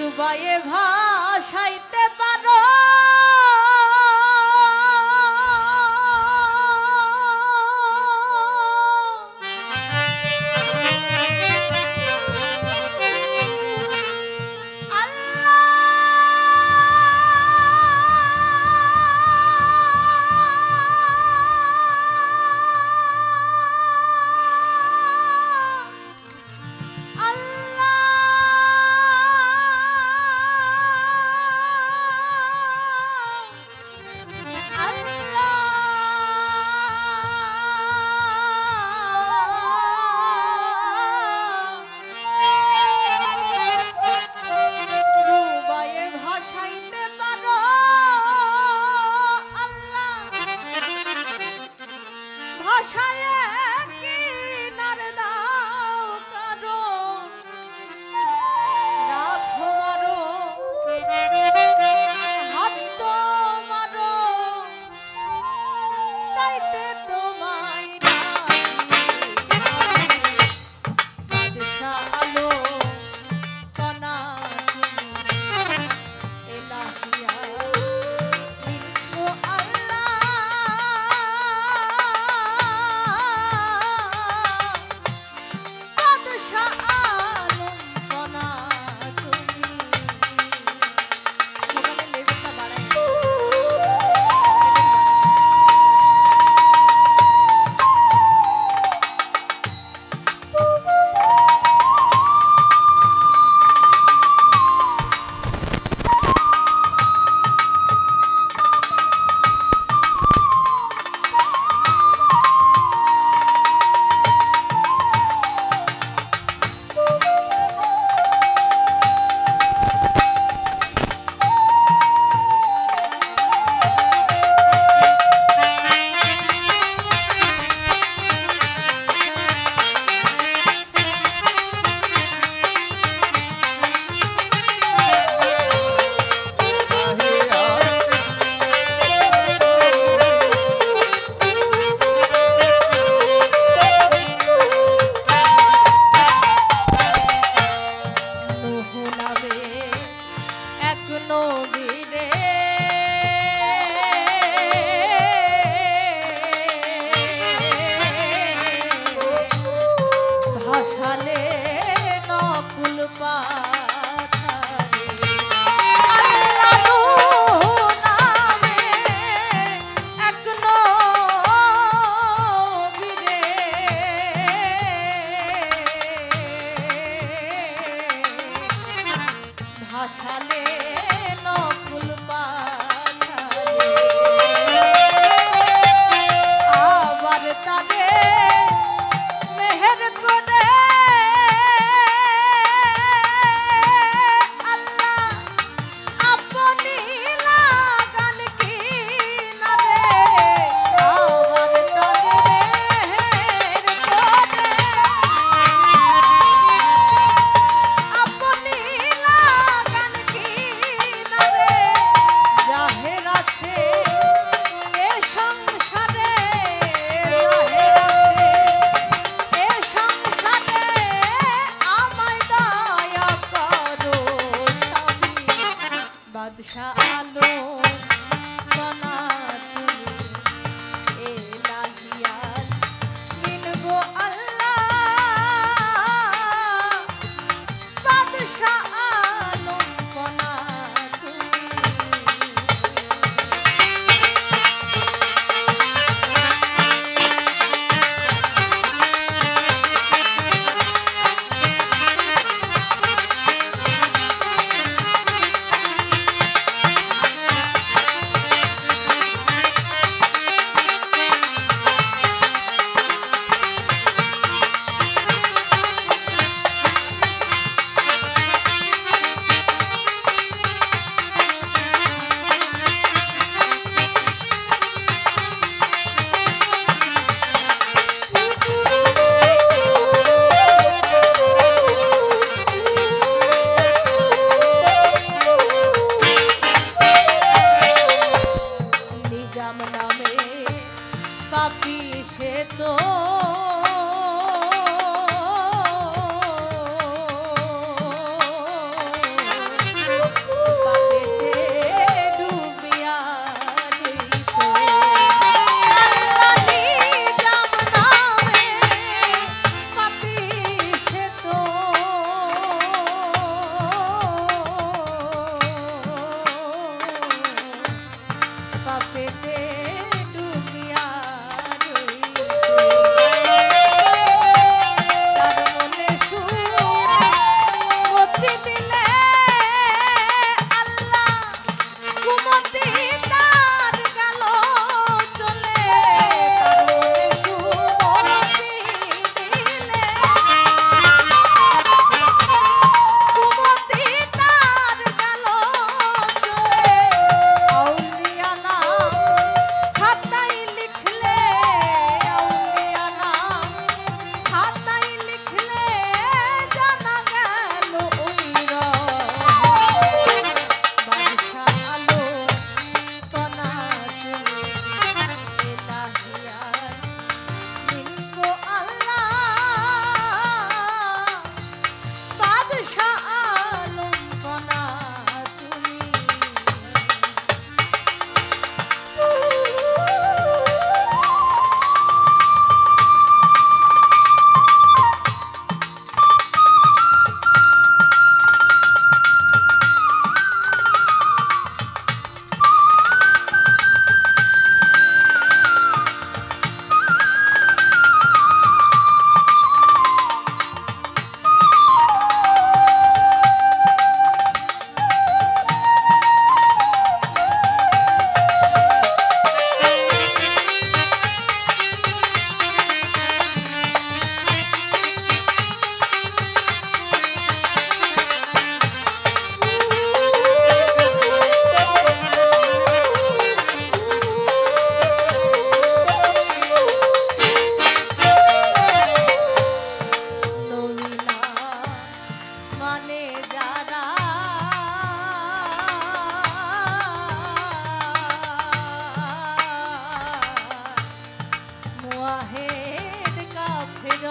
ডুবায়ে ভাসাইতে পারো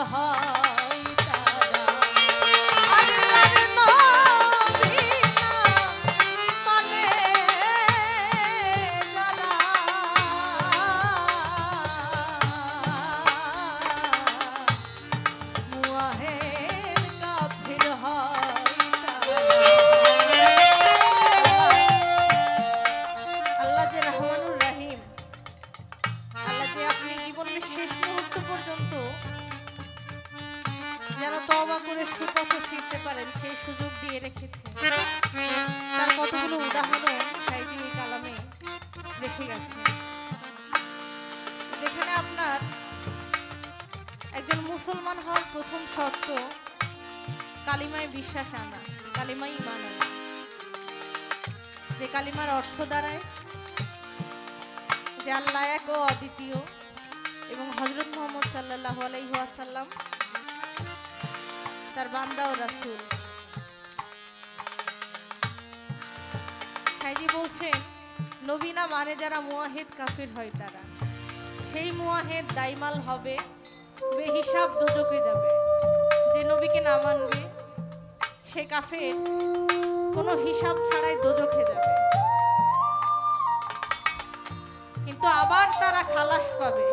হয় একজন মুসলমান হওয়ার প্রথম শর্ত কালিমায় বিশ্বাস আনা কালিমাই ইমান আনা। যে কালিমার অর্থ দাঁড়ায়, যে আল্লাহ এক ও অদ্বিতীয় এবং হজরত মোহাম্মদ সাল্লাহ আলাইহাসাল্লাম তার বান্দা ও রাসুল। সাইজি বলছেন নবীনা মানে যারা মুয়াহেদ কাফির হয় তারা। সেই মুয়াহেদ দাইমাল হবে বেহিসাব দুজকে যাবে। যে নবীকে না মানবে, সে কাফের কোনো হিসাব ছাড়াই দোজখে যাবে। কিন্তু আবার তারা খালাস পাবে।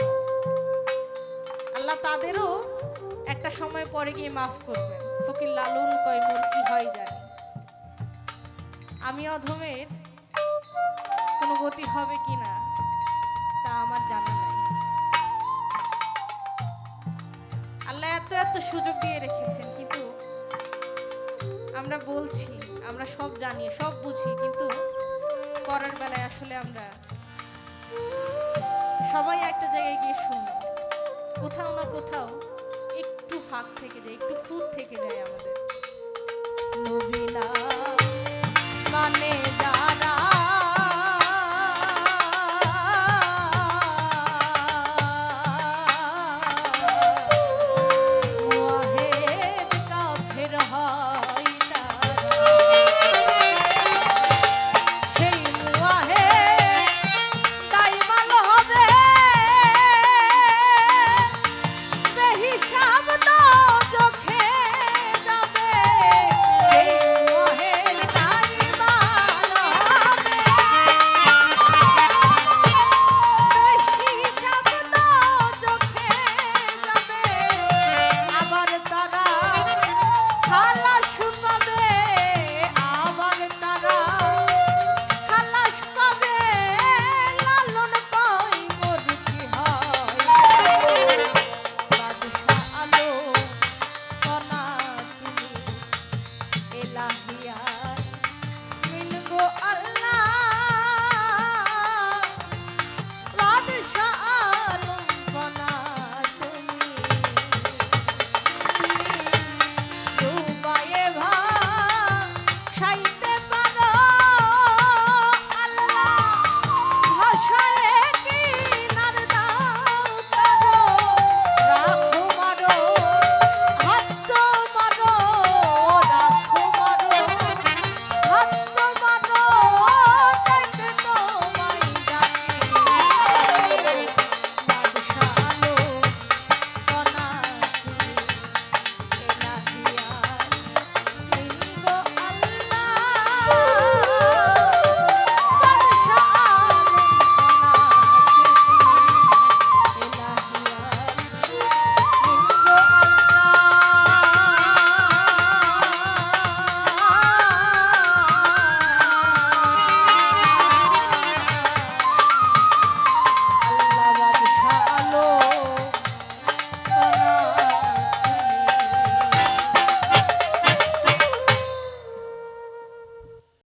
আল্লাহ তাদেরও একটা সময় পরে গিয়ে মাফ করবেন। ফকির লালুন কয় মোর কি হয় জানি। আমি অধমের কোনো গতি হবে কি না, তা আমার জানা নাই। এত সুযোগ দিয়ে রেখেছেন, কিন্তু আমরা বলছি, আমরা সব জানি, সব বুঝি, কিন্তু করার বেলায় আসলে আমরা সবাই একটা জায়গায় গিয়ে শুনি কোথাও না কোথাও একটু ফাঁক থেকে যায়, একটু খুঁত থেকে যায় আমাদের। মানে